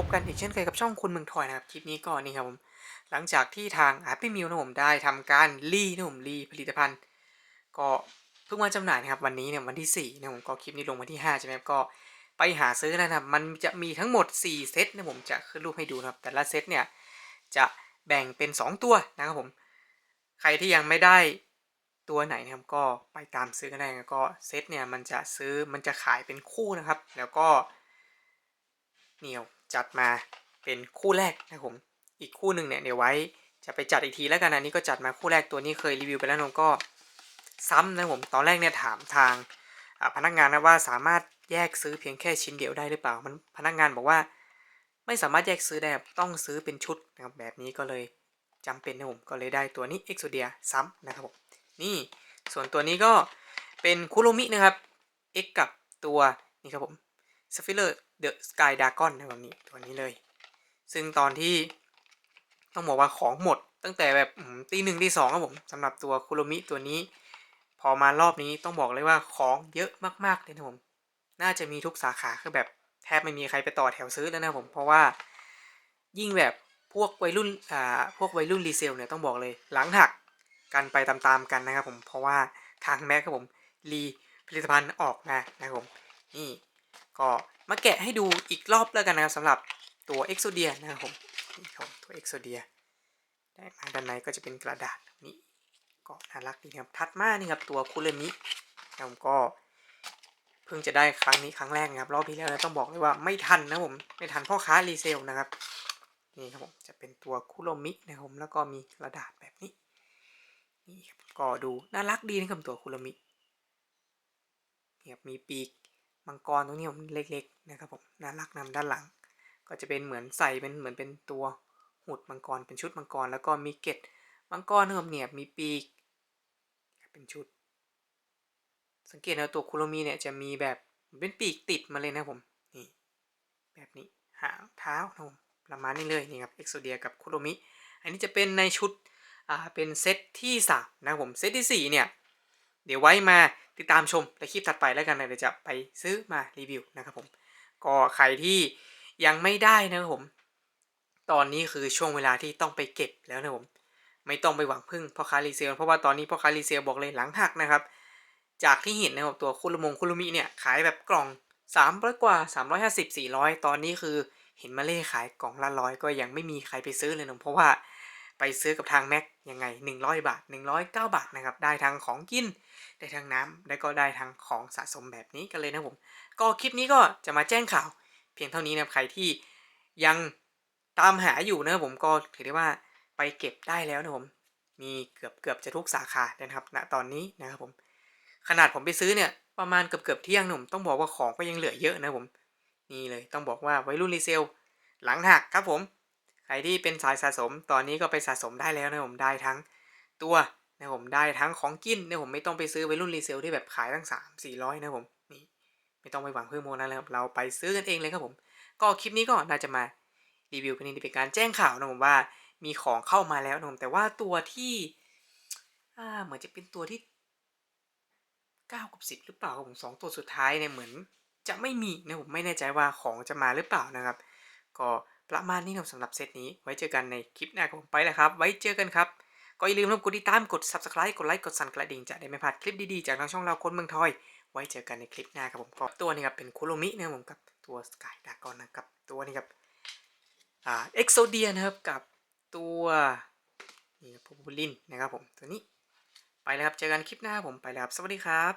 พบกันอีกเช่นเคยกับช่องคุณเมืองทอยนะครับ คลิปนี้ก็นี่ครับผม หลังจากที่ทาง Happy Meal นะผมได้ทำการรีนะผมรีผลิตภัณฑ์ ก็เพิ่งมาจำหน่ายนะครับวันนี้เนี่ยวันที่4นะผมก็คลิปนี้ลงวันที่5ใช่ไหมก็ไปหาซื้อนะครับ มันจะมีทั้งหมด 4 เซตนะผมจะขึ้นรูปให้ดูนะครับ แต่ละเซตเนี่ยจะแบ่งเป็น 2 ตัวนะครับผม ใครที่ยังไม่ได้ตัวไหนนะครับก็ไปตามซื้อกันได้นะก็เซตเนี่ยมันจะซื้อมันจะขายเป็นคู่นะครับ แล้วก็เหนียว จัดมาเป็นคู่แรกนะครับผม อีกคู่หนึ่งเนี่ยเดี๋ยวไว้จะไปจัดอีกทีแล้วกันอันนี้ก็จัดมาคู่แรกตัวนี้เคยรีวิวไปแล้วนนก็ซ้ำนะผมตอนแรกเนี่ยถามทางพนักงานนะว่าสามารถแยกซื้อเพียงแค่ชิ้นเดียวได้หรือเปล่ามันพนักงานบอกว่า ไม่สามารถแยกซื้อได้ต้องซื้อเป็นชุดนะครับแบบนี้ก็เลยจำเป็นนะผมก็เลยได้ตัวนี้ Exodia ซ้ำนะครับผมนี่ส่วนตัวนี้ก็เป็นคุโรมินะครับ X กับตัวนี่ครับผมสฟิเลอร์ เดอะสกายดากอนนะแบบนี้ตัวนี้เลย ซึ่งตอนที่ต้องบอกว่าของหมด ตั้งแต่แบบตีหนึ่งตีสองครับผมสำหรับตัวคุโรมิตัวนี้ พอมารอบนี้ต้องบอกเลยว่าของเยอะมากๆเลยนะผมน่าจะมีทุกสาขาคือแบบแทบไม่มีใครไปต่อแถวซื้อแล้วนะผมเพราะว่ายิ่งแบบพวกวัยรุ่นอ่าพวกวัยรุ่นรีเซลเนี่ยต้องบอกเลยหลังหักกันไปตามๆกันนะครับผมเพราะว่าทางแม็กครับผมรีผลิตภัณฑ์ออกมานะครับผมนี่ ก็มาแกะให้ดูอีกรอบแล้วกันนะครับสำหรับตัว Exodia นะครับผมนี่ครับตัว Exodia ได้มาด้านในก็จะเป็นกระดาษนี้ก็น่ารักดีครับถัดมานี่ครับตัวคุเรมิผมก็เพิ่งจะได้ครั้งนี้ครั้งแรกนะครับรอบที่แล้วต้องบอกเลยว่าไม่ทันนะผมไม่ทันพ่อค้ารีเซลนะครับนี่ครับผมจะเป็นตัวคุโรมินะครับผมแล้วก็มีกระดาษแบบนี้นี่ครับก็ดูน่ารักดีนะครับตัวคุโรมินี่ครับมีปีก มังกรตรงนี้ผมเล็กๆนะครับผมน่ารักนำด้านหลัง ก็จะเป็นเหมือนใส่เป็นเหมือนเป็นตัวหุดมังกรเป็นชุดมังกรแล้วก็มีเกล็ดมังกรนะครับเนี่ยมีปีก เป็นชุด สังเกตนะตัวคุโรมีเนี่ยจะมีแบบเป็นปีกติดมาเลยนะผมนี่แบบนี้หางเท้านะผมประมาณนี้เลยนี่ครับเอ็กโซเดียกับคุโรมิ อันนี้จะเป็นในชุดอ่าเป็นเซตที่สามนะครับผมเซตที่สี่เนี่ยเดี๋ยวไว้มา ติดตามชมในคลิปถัดไปแล้วกันนะเดี๋ยวจะไปซื้อมารีวิวนะครับผม ก็ใครที่ยังไม่ได้นะครับผม ตอนนี้คือช่วงเวลาที่ต้องไปเก็บแล้วนะผม ไม่ต้องไปหวังพึ่งพ่อค้ารีเซลเพราะว่าตอนนี้พ่อค้ารีเซลบอกเลยหลังหักนะครับ จากที่เห็นนะครับตัวคุรุมงคุรุมิเนี่ยขายแบบกล่อง300กว่า 350 400 ตอนนี้คือเห็นมาเล่ขายกล่องละร้อยก็ยังไม่มีใครไปซื้อเลยนะเพราะว่า ไปซื้อกับทางแม็กยังไง 100 บาท 109 บาทนะครับ ได้ทั้งของกิน ได้ทั้งน้ำและก็ได้ทั้งของสะสมแบบนี้กันเลยนะผม ก็คลิปนี้ก็จะมาแจ้งข่าว เพียงเท่านี้นะครับใครที่ยังตามหาอยู่นะครับผมก็ถือได้ว่าไปเก็บได้แล้วนะผม มีเกือบเกือบจะทุกสาขาเลยนะครับณตอนนี้นะครับผม ขนาดผมไปซื้อเนี่ยประมาณเกือบเกือบเที่ยงหนุ่มต้องบอกว่าของก็ยังเหลือเยอะนะผม นี่เลยต้องบอกว่าไวรุ่นรีเซล หลังหักครับผม ใครที่เป็นสายสะสมตอนนี้ก็ไปสะสมได้แล้วนะผมได้ทั้งตัวนะผมได้ทั้งของกินนะผมไม่ต้องไปซื้อวัยรุ่นรีเซลที่แบบขายตั้ง 3 4 0 0 นะผมนี่ไม่ต้องไปหวังเพิ่มโมนั้นแล้วครับเราไปซื้อกันเองเลยครับผม ก็คลิปนี้ก็น่าจะมารีวิวเป็นเป็นการแจ้งข่าวนะผมว่ามีของเข้ามาแล้วนะผมแต่ว่าตัวที่อ่าเหมือนจะเป็นตัวที่ 9 กับ 10 หรือเปล่าผมสองตัวสุดท้ายเนี่ยเหมือน จะไม่มีนะผมไม่แน่ใจว่าของจะมาหรือเปล่านะครับ ก็ ประมาณนี้ครับสำหรับเซตนี้ ไว้เจอกันในคลิปหน้าผมไปแล้วครับ ไว้เจอกันครับก็อย่าลืมนกดติดตามกด subscribe กดไลค์กดสั่นกระดิ่งจะได้ไม่พลาดคลิปดีๆ จากทางช่องเราคนเมืองทอย ไว้เจอกันในคลิปหน้าครับผมก็ตัวนี้ครับเป็นคุโรมินะรัผมกับตัวสกายดากอนนะครับตัวนี้ครับอ่าเอ็กโซเดียนะครับกับตัวนี่ครับบูลินนะครับผมตัวนี้ไปแล้วครับเจอกันคลิปหน้าผมไปแล้วครับสวัสดีครับ